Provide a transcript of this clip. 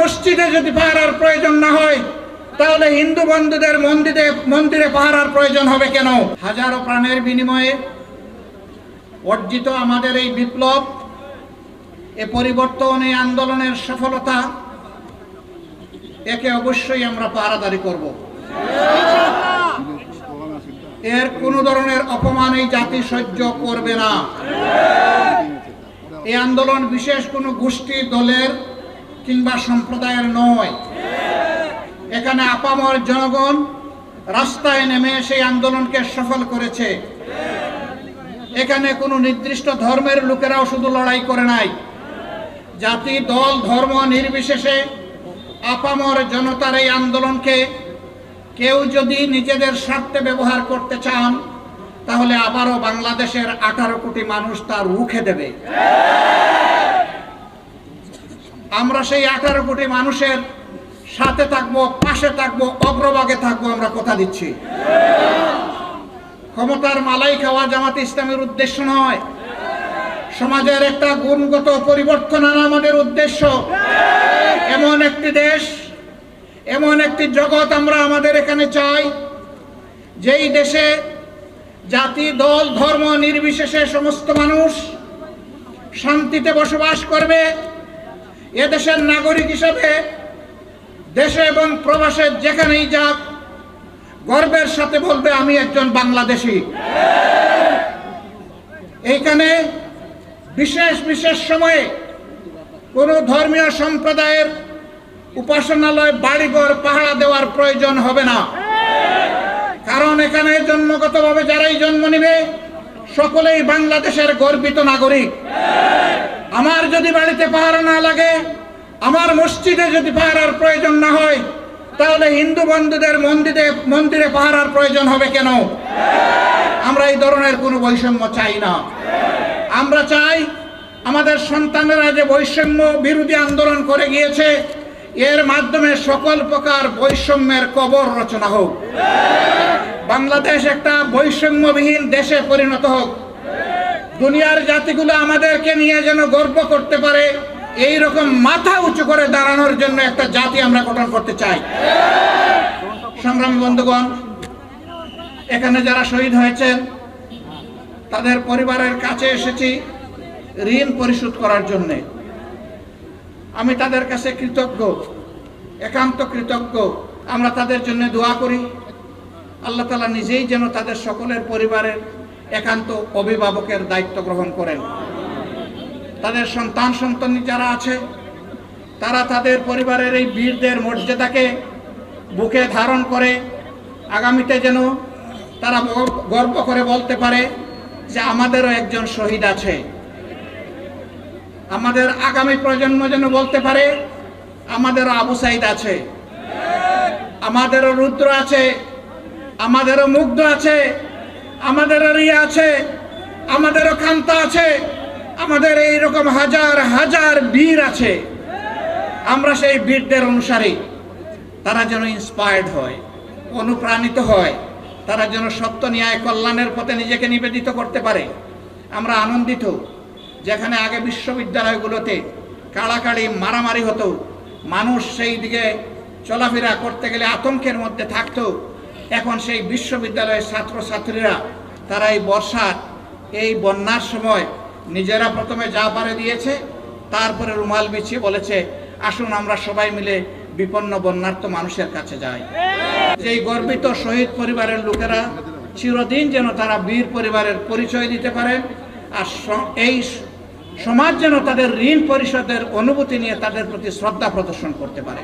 মসজিদে যদি পাহারার প্রয়োজন না হয়, তাহলে হিন্দু বন্ধুদের মন্দিরে মন্দিরে পাহারার প্রয়োজন হবে কেন? হাজারো প্রাণের বিনিময়ে অর্জিত আমাদের এই বিপ্লব, এ পরিবর্তন এই আন্দোলনের সফলতা, একে অবশ্যই আমরা পাহারাদারি করব। এর কোনো ধরনের অপমান এই জাতি সহ্য করবে না। এই আন্দোলন বিশেষ কোনো গোষ্ঠী, দলের কিংবা সম্প্রদায়ের নয়। এখানে আপামর জনগণ রাস্তায় নেমে সেই আন্দোলনকে সফল করেছে। এখানে কোনো নির্দিষ্ট ধর্মের লোকেরাও শুধু লড়াই করে নাই। জাতি, দল, ধর্ম নির্বিশেষে আপামর জনতার এই আন্দোলনকে কেউ যদি নিজেদের স্বার্থে ব্যবহার করতে চান, তাহলে আবারও বাংলাদেশের আঠারো কোটি মানুষ তার রুখে দেবে। আমরা সেই আঠারো কোটি মানুষের সাথে থাকব, পাশে থাকব, অগ্রভাগে থাকব আমরা কথা দিচ্ছি। ক্ষমতার মালাই খাওয়া জামাত ইসলামের উদ্দেশ্য নয়। সমাজের একটা গুণগত পরিবর্তন আনা আমাদের উদ্দেশ্য। এমন একটি দেশ, এমন একটি জগৎ আমরা আমাদের এখানে চাই, যেই দেশে জাতি, দল, ধর্ম নির্বিশেষে সমস্ত মানুষ শান্তিতে বসবাস করবে। এদেশের নাগরিক হিসাবে দেশে এবং প্রবাসে যেখানেই যাক, গর্বের সাথে বলবে, আমি একজন বাংলাদেশি। এইখানে বিশেষ বিশেষ সময়ে কোনো ধর্মীয় সম্প্রদায়ের উপাসনালয়, বাড়িঘর, পাহারা দেওয়ার প্রয়োজন হবে না। কারণ এখানে জন্মগতভাবে যারাই জন্ম নিবে, সকলেই বাংলাদেশের গর্বিত নাগরিক। আমার যদি বাড়িতে পাহারা না লাগে, আমার মসজিদে যদি পাহারার প্রয়োজন না হয়, তাহলে হিন্দু বন্ধুদের মন্দিরে মন্দিরে পাহারার প্রয়োজন হবে কেন? আমরা এই ধরনের কোনো বৈষম্য চাই না। আমরা চাই আমাদের সন্তানেরা যে বৈষম্য বিরোধী আন্দোলন করে গিয়েছে, এর মাধ্যমে সকল প্রকার বৈষম্যের কবর রচনা হোক। বাংলাদেশ একটা বৈষম্যবিহীন দেশে পরিণত হোক। দুনিয়ার জাতিগুলো আমাদেরকে নিয়ে যেন গর্ব করতে পারে এই রকম মাথা উঁচু করে দাঁড়ানোর জন্য একটা জাতি আমরা গঠন করতে চাই। সংগ্রামী বন্ধুগণ, এখানে যারা শহীদ হয়েছেন, তাদের পরিবারের কাছে এসেছি ঋণ পরিশোধ করার জন্যে। আমি তাদের কাছে কৃতজ্ঞ, একান্ত কৃতজ্ঞ। আমরা তাদের জন্য দোয়া করি। আল্লাহ তালা নিজেই যেন তাদের সকলের পরিবারের একান্ত অভিভাবকের দায়িত্ব গ্রহণ করেন। তাদের সন্তান সন্তানী যারা আছে, তারা তাদের পরিবারের এই বীরদের মর্যাদাকে বুকে ধারণ করে আগামীতে যেন তারা গর্ব করে বলতে পারে যে আমাদেরও একজন শহীদ আছে। আমাদের আগামী প্রজন্ম যেন বলতে পারে, আমাদেরও আবু সাইদ আছে। আমাদেরও রুদ্র আছে, আমাদেরও মুগ্ধ আছে। আমাদেরও রিয়া আছে, আমাদেরও কান্তা আছে, আমাদের এই রকম হাজার হাজার বীর আছে। আমরা সেই বীরদের অনুসারী তারা যেন ইন্সপায়ার্ড হয়, অনুপ্রাণিত হয়, তারা যেন সত্য ন্যায় কল্যাণের পথে নিজেকে নিবেদিত করতে পারে। আমরা আনন্দিত, যেখানে আগে বিশ্ববিদ্যালয়গুলোতে কাড়াকাড়ি মারামারি হতো, মানুষ সেই দিকে চলাফেরা করতে গেলে আতঙ্কের মধ্যে থাকতো এখন সেই বিশ্ববিদ্যালয়ের ছাত্রছাত্রীরা, তারা এই বর্ষার, এই বন্যার সময় নিজেরা প্রথমে যা পারে দিয়েছে, তারপরে রুমাল বিছিয়ে বলেছে, আসুন আমরা সবাই মিলে বিপন্ন বন্যার্থ মানুষের কাছে যাই। যেই গর্বিত শহীদ পরিবারের লোকেরা, চিরদিন যেন তারা বীর পরিবারের পরিচয় দিতে পারেন আর এই সমাজ যেন তাদের ঋণ পরিশোধের অনুভূতি নিয়ে তাদের প্রতি শ্রদ্ধা প্রদর্শন করতে পারে।